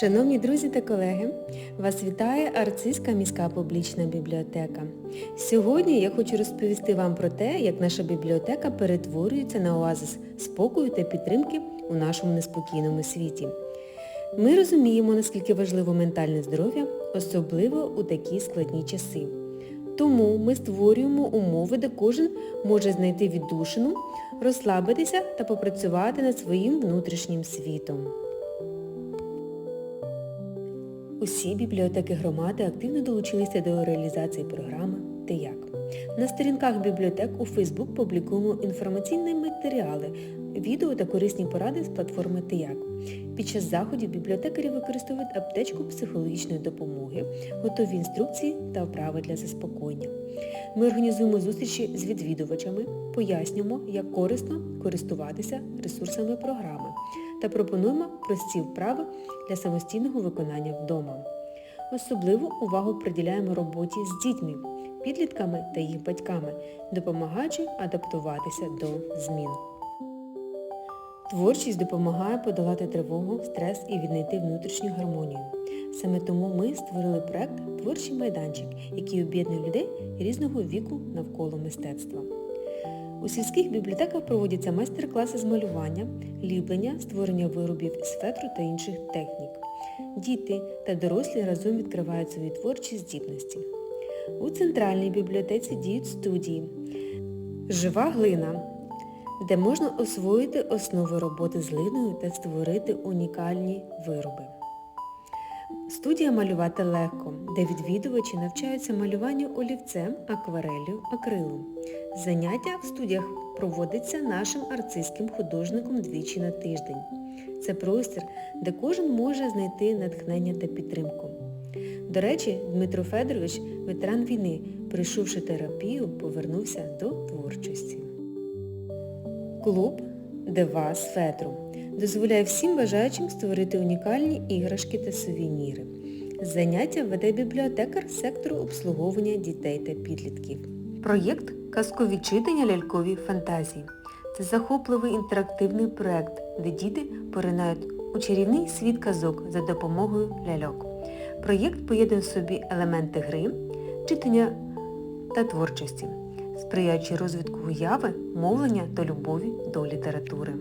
Шановні друзі та колеги, вас вітає Арцизька міська публічна бібліотека. Сьогодні я хочу розповісти вам про те, як наша бібліотека перетворюється на оазис спокою та підтримки у нашому неспокійному світі. Ми розуміємо, наскільки важливо ментальне здоров'я, особливо у такі складні часи. Тому ми створюємо умови, де кожен може знайти віддушину, розслабитися та попрацювати над своїм внутрішнім світом. Усі бібліотеки громади активно долучилися до реалізації програми «Ти як?». На сторінках бібліотек у Facebook публікуємо інформаційні матеріали, відео та корисні поради з платформи «Ти як?». Під час заходів бібліотекарі використовують аптечку психологічної допомоги, готові інструкції та вправи для заспокоєння. Ми організуємо зустрічі з відвідувачами, пояснюємо, як корисно користуватися ресурсами програми та пропонуємо прості вправи для самостійного виконання вдома. Особливу увагу приділяємо роботі з дітьми, підлітками та їх батьками, допомагаючи адаптуватися до змін. Творчість допомагає подолати тривогу, стрес і віднайти внутрішню гармонію. Саме тому ми створили проект Творчий майданчик, який об'єднує людей різного віку навколо мистецтва. У сільських бібліотеках проводяться майстер-класи з малювання, ліплення, створення виробів із фетру та інших технік. Діти та дорослі разом відкривають свої творчі здібності. У центральній бібліотеці діють студії Жива глина, де можна освоїти основи роботи з глиною та створити унікальні вироби. Студія малювати легко, де відвідувачі навчаються малюванню олівцем, акварелью, акрилом. Заняття в студіях проводиться нашим арцистським художником двічі на тиждень. Це простір, де кожен може знайти натхнення та підтримку. До речі, Дмитро Федорович, ветеран війни, прийшовши терапію, повернувся до творчості. Клуб Дева з Фетру дозволяє всім бажаючим створити унікальні іграшки та сувеніри. Заняття веде бібліотекар сектору обслуговування дітей та підлітків. Проєкт Казкові читання лялькові фантазії. Це захопливий інтерактивний проєкт, де діти поринають у чарівний світ казок за допомогою ляльок. Проєкт поєднує в собі елементи гри, читання та творчості, сприяючи розвитку уяви, мовлення та любові до літератури.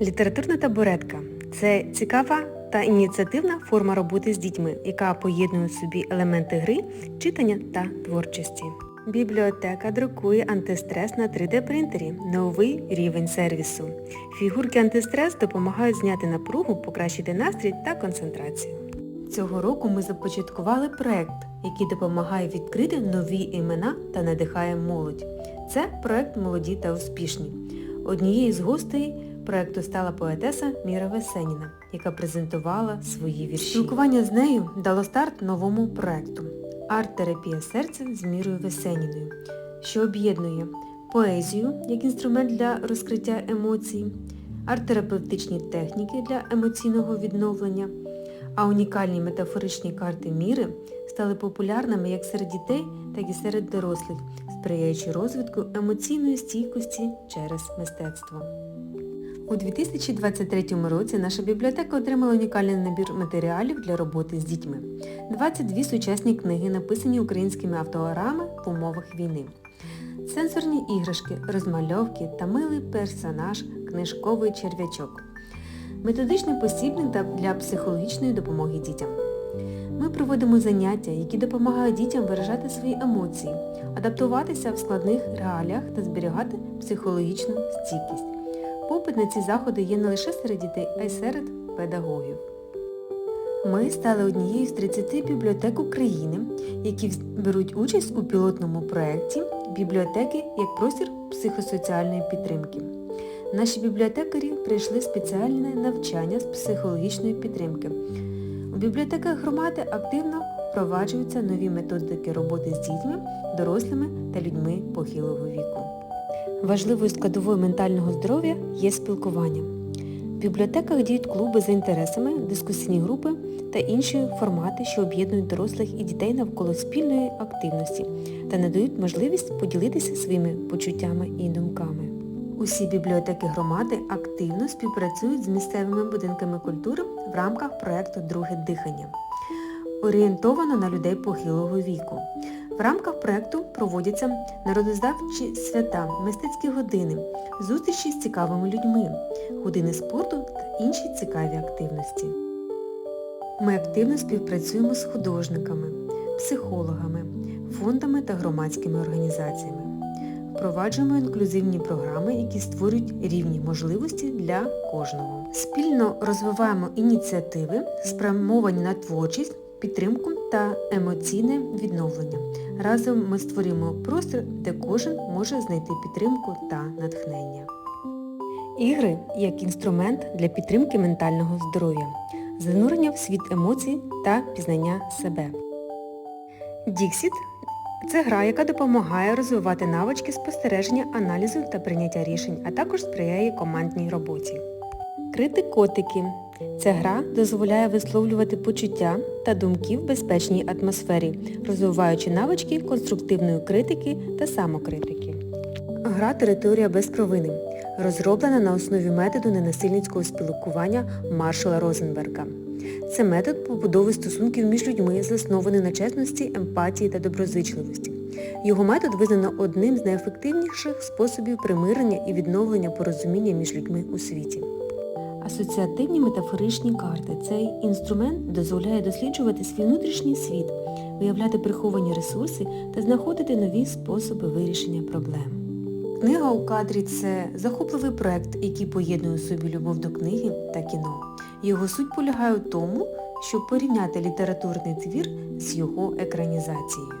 Літературна табуретка – це цікава та ініціативна форма роботи з дітьми, яка поєднує в собі елементи гри, читання та творчості. Бібліотека друкує антистрес на 3D-принтері. Новий рівень сервісу. Фігурки антистрес допомагають зняти напругу, покращити настрій та концентрацію. Цього року ми започаткували проєкт, який допомагає відкрити нові імена та надихає молодь. Це проєкт Молоді та успішні. Однією з гостей проєкту стала поетеса Міра Весеніна, яка презентувала свої вірші. Спілкування з нею дало старт новому проєкту Арт-терапія серця з Мірою Весеніною, що об'єднує поезію як інструмент для розкриття емоцій, арт-терапевтичні техніки для емоційного відновлення, а унікальні метафоричні карти міри стали популярними як серед дітей, так і серед дорослих, сприяючи розвитку емоційної стійкості через мистецтво. У 2023 році наша бібліотека отримала унікальний набір матеріалів для роботи з дітьми. 22 сучасні книги, написані українськими авторами в умовах війни. Сенсорні іграшки, розмальовки та милий персонаж книжковий черв'ячок. Методичний посібник для психологічної допомоги дітям. Ми проводимо заняття, які допомагають дітям виражати свої емоції, адаптуватися в складних реаліях та зберігати психологічну стійкість. Попит на ці заходи є не лише серед дітей, а й серед педагогів. Ми стали однією з 30 бібліотек України, які беруть участь у пілотному проєкті бібліотеки як простір психосоціальної підтримки. Наші бібліотекарі прийшли спеціальне навчання з психологічної підтримки. У бібліотеках громади активно впроваджуються нові методики роботи з дітьми, дорослими та людьми похилого віку. Важливою складовою ментального здоров'я є спілкування. В бібліотеках діють клуби за інтересами, дискусійні групи та інші формати, що об'єднують дорослих і дітей навколо спільної активності та надають можливість поділитися своїми почуттями і думками. Усі бібліотеки громади активно співпрацюють з місцевими будинками культури в рамках проєкту Друге дихання. Орієнтовано на людей похилого віку. В рамках проєкту проводяться народознавчі свята, мистецькі години, зустрічі з цікавими людьми, години спорту та інші цікаві активності. Ми активно співпрацюємо з художниками, психологами, фондами та громадськими організаціями. Впроваджуємо інклюзивні програми, які створюють рівні можливості для кожного. Спільно розвиваємо ініціативи, спрямовані на творчість, підтримку та емоційне відновлення. Разом ми створюємо простір, де кожен може знайти підтримку та натхнення. Ігри як інструмент для підтримки ментального здоров'я, занурення в світ емоцій та пізнання себе. Діксіт це гра, яка допомагає розвивати навички спостереження, аналізу та прийняття рішень, а також сприяє командній роботі. Крити-котики. Ця гра дозволяє висловлювати почуття та думки в безпечній атмосфері, розвиваючи навички конструктивної критики та самокритики. Гра Територія без провини розроблена на основі методу ненасильницького спілкування Маршала Розенберга. Це метод побудови стосунків між людьми, заснований на чесності, емпатії та доброзичливості. Його метод визнано одним з найефективніших способів примирення і відновлення порозуміння між людьми у світі. Асоціативні метафоричні карти. Цей інструмент дозволяє досліджувати свій внутрішній світ, виявляти приховані ресурси та знаходити нові способи вирішення проблем. Книга у кадрі це захопливий проект, який поєднує у собі любов до книги та кіно. Його суть полягає у тому, щоб порівняти літературний твір з його екранізацією.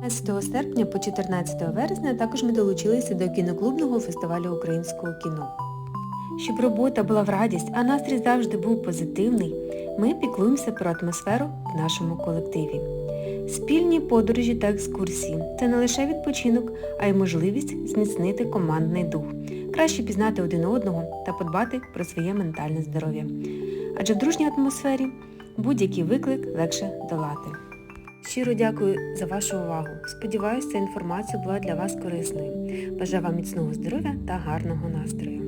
15 серпня по 14 вересня також ми долучилися до кіноклубного фестивалю українського кіно. Щоб робота була в радість, а настрій завжди був позитивний, ми піклуємося про атмосферу в нашому колективі. Спільні подорожі та екскурсії – це не лише відпочинок, а й можливість зміцнити командний дух, краще пізнати один одного та подбати про своє ментальне здоров'я. Адже в дружній атмосфері будь-який виклик легше долати. Щиро дякую за вашу увагу. Сподіваюся, ця інформація була для вас корисною. Бажаю вам міцного здоров'я та гарного настрою.